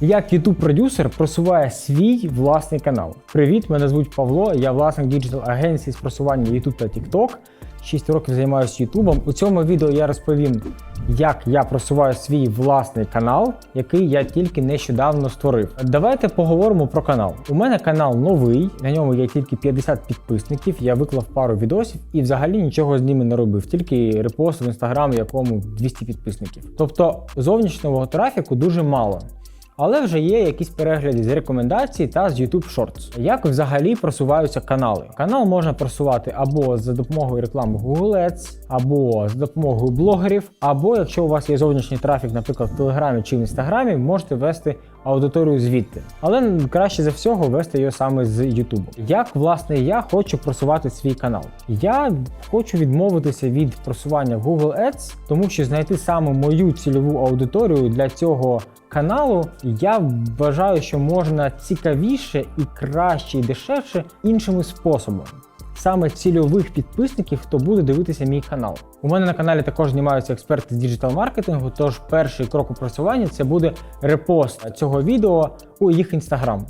Як youtube продюсер просуває свій власний канал. Привіт, мене звуть Павло. Я власник діджитал агенції з просування YouTube та TikTok. 6 років займаюся Ютубом. У цьому відео я розповім, як я просуваю свій власний канал, який я тільки нещодавно створив. Давайте поговоримо про канал. У мене канал новий, на ньому є тільки 50 підписників. Я виклав пару відосів і взагалі нічого з ними не робив, тільки репост в інстаграм, якому 200 підписників. Тобто зовнішнього трафіку дуже мало. Але вже є якісь перегляди з рекомендацій та з YouTube Shorts. Як взагалі просуваються канали? Канал можна просувати або за допомогою реклами Google Ads, або за допомогою блогерів, або якщо у вас є зовнішній трафік, наприклад, в Телеграмі чи в Інстаграмі, можете вести аудиторію звідти. Але краще за всього вести її саме з YouTube. Як власне я хочу просувати свій канал? Я хочу відмовитися від просування в Google Ads, тому що знайти саме мою цільову аудиторію для цього каналу я вважаю, що можна цікавіше і краще і дешевше іншими способами. Саме цільових підписників, хто буде дивитися мій канал. У мене на каналі також знімаються експерти з діджитал-маркетингу, тож перший крок у просуванні це буде репост цього відео у їх інстаграм.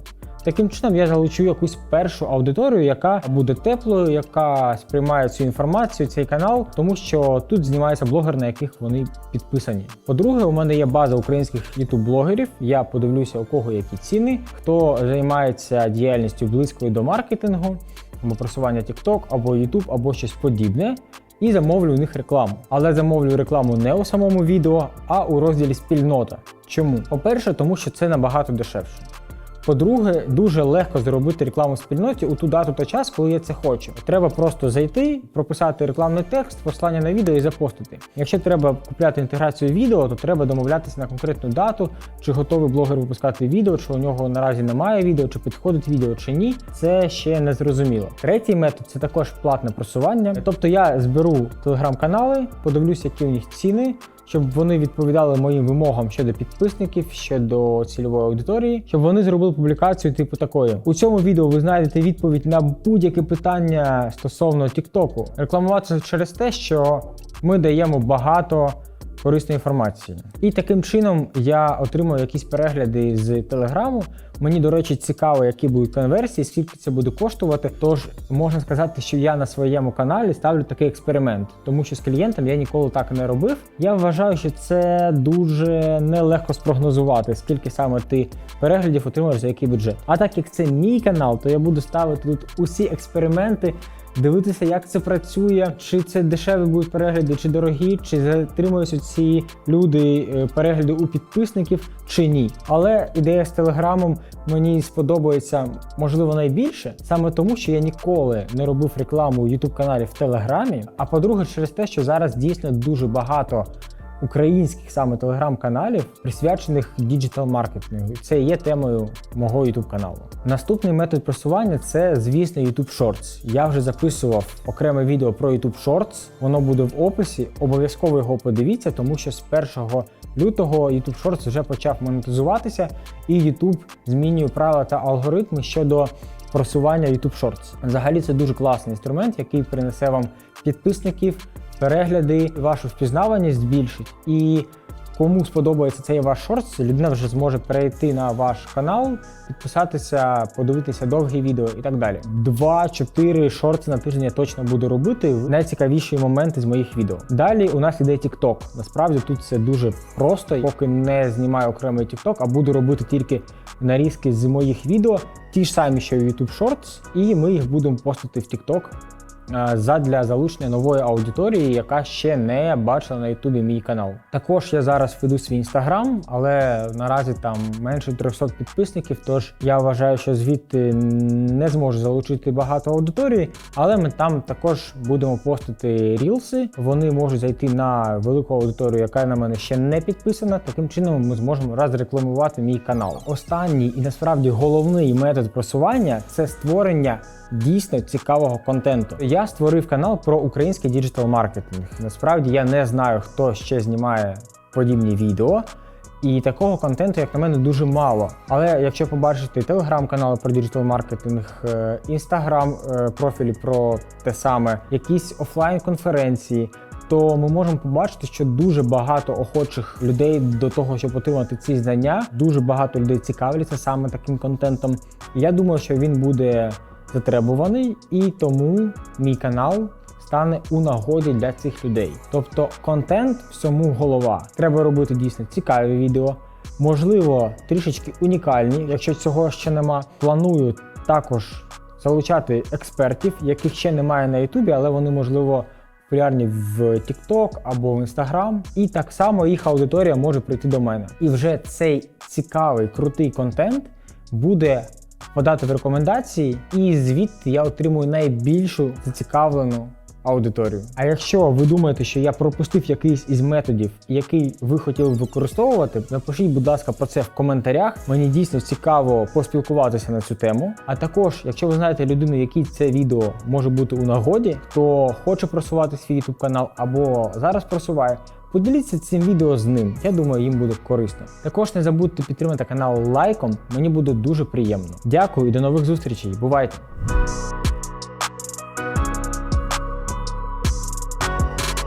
Таким чином я залучу якусь першу аудиторію, яка буде теплою, яка сприймає цю інформацію, цей канал, тому що тут знімаються блогери, на яких вони підписані. По-друге, у мене є база українських ютуб-блогерів. Я подивлюся, у кого які ціни, хто займається діяльністю близькою до маркетингу, або просування TikTok, або YouTube, або щось подібне. І замовлю у них рекламу. Але замовлю рекламу не у самому відео, а у розділі спільнота. Чому? По-перше, тому що це набагато дешевше. По-друге, дуже легко зробити рекламу в спільноті у ту дату та час, коли я це хочу. Треба просто зайти, прописати рекламний текст, послання на відео і запостити. Якщо треба купляти інтеграцію відео, то треба домовлятися на конкретну дату, чи готовий блогер випускати відео, чи у нього наразі немає відео, чи підходить відео, чи ні. Це ще не зрозуміло. Третій метод це також платне просування. Тобто я зберу телеграм-канали, подивлюся, які у них ціни щоб вони відповідали моїм вимогам щодо підписників, щодо цільової аудиторії, щоб вони зробили публікацію типу такої. У цьому відео ви знайдете відповідь на будь-яке питання стосовно Тіктоку. Рекламувати через те, що ми даємо багато. Корисної інформації. І таким чином я отримую якісь перегляди з телеграму. Мені, до речі, цікаво, які будуть конверсії, скільки це буде коштувати. Тож можна сказати, що я на своєму каналі ставлю такий експеримент, тому що з клієнтом я ніколи так не робив. Я вважаю, що це дуже нелегко спрогнозувати, скільки саме ти переглядів отримаєш за який бюджет. А так як це мій канал, то я буду ставити тут усі експерименти. Дивитися, як це працює, чи це дешеві будуть перегляди, чи дорогі, чи затримуються ці люди е, перегляди у підписників, чи ні. Але ідея з телеграмом мені сподобається можливо найбільше, саме тому, що я ніколи не робив рекламу у youtube каналі в Телеграмі. А по-друге, через те, що зараз дійсно дуже багато українських саме телеграм-каналів, присвячених діджитал-маркетингу. Це є темою мого YouTube каналу. Наступний метод просування це, звісно, YouTube Shorts. Я вже записував окреме відео про YouTube Shorts, воно буде в описі. Обов'язково його подивіться, тому що з 1 лютого YouTube Shorts вже почав монетизуватися, і YouTube змінює правила та алгоритми щодо просування YouTube Shorts. Взагалі це дуже класний інструмент, який принесе вам підписників перегляди, вашу впізнаваність збільшить. І кому сподобається цей ваш шортс, людина вже зможе перейти на ваш канал, підписатися, подивитися довгі відео і так далі. Два-чотири шорти на тиждень я точно буду робити в найцікавіші моменти з моїх відео. Далі у нас іде TikTok. Насправді тут це дуже просто, поки не знімаю окремий TikTok, а буду робити тільки нарізки з моїх відео, ті ж самі, що і YouTube Shorts, і ми їх будемо постити в TikTok задля залучення нової аудиторії, яка ще не бачила на Ютубі мій канал. Також я зараз веду свій інстаграм, але наразі там менше 300 підписників. Тож я вважаю, що звідти не зможу залучити багато аудиторії, але ми там також будемо постити рілси. Вони можуть зайти на велику аудиторію, яка на мене ще не підписана. Таким чином ми зможемо розрекламувати мій канал. Останній і насправді головний метод просування це створення дійсно цікавого контенту. Я створив канал про український діджитал маркетинг. Насправді я не знаю, хто ще знімає подібні відео. І такого контенту, як на мене, дуже мало. Але якщо побачити телеграм-канали про діджитал маркетинг, інстаграм профілі про те саме, якісь офлайн конференції, то ми можемо побачити, що дуже багато охочих людей до того, щоб отримати ці знання. Дуже багато людей цікавляться саме таким контентом. І я думаю, що він буде затребуваний, і тому мій канал стане у нагоді для цих людей. Тобто контент всьому голова. Треба робити дійсно цікаві відео, можливо, трішечки унікальні, якщо цього ще нема. Планую також залучати експертів, яких ще немає на Ютубі, але вони можливо. Популярні в TikTok або в Instagram, і так само їх аудиторія може прийти до мене. І вже цей цікавий, крутий контент буде подати в рекомендації, і звідти я отримую найбільшу зацікавлену аудиторію. А якщо ви думаєте, що я пропустив якийсь із методів, який ви хотіли б використовувати, напишіть, будь ласка, про це в коментарях. Мені дійсно цікаво поспілкуватися на цю тему. А також, якщо ви знаєте людину, якій це відео може бути у нагоді, хто хоче просувати свій YouTube канал або зараз просуває. Поділіться цим відео з ним. Я думаю, їм буде корисно. Також не забудьте підтримати канал лайком. Мені буде дуже приємно. Дякую і до нових зустрічей. Бувайте!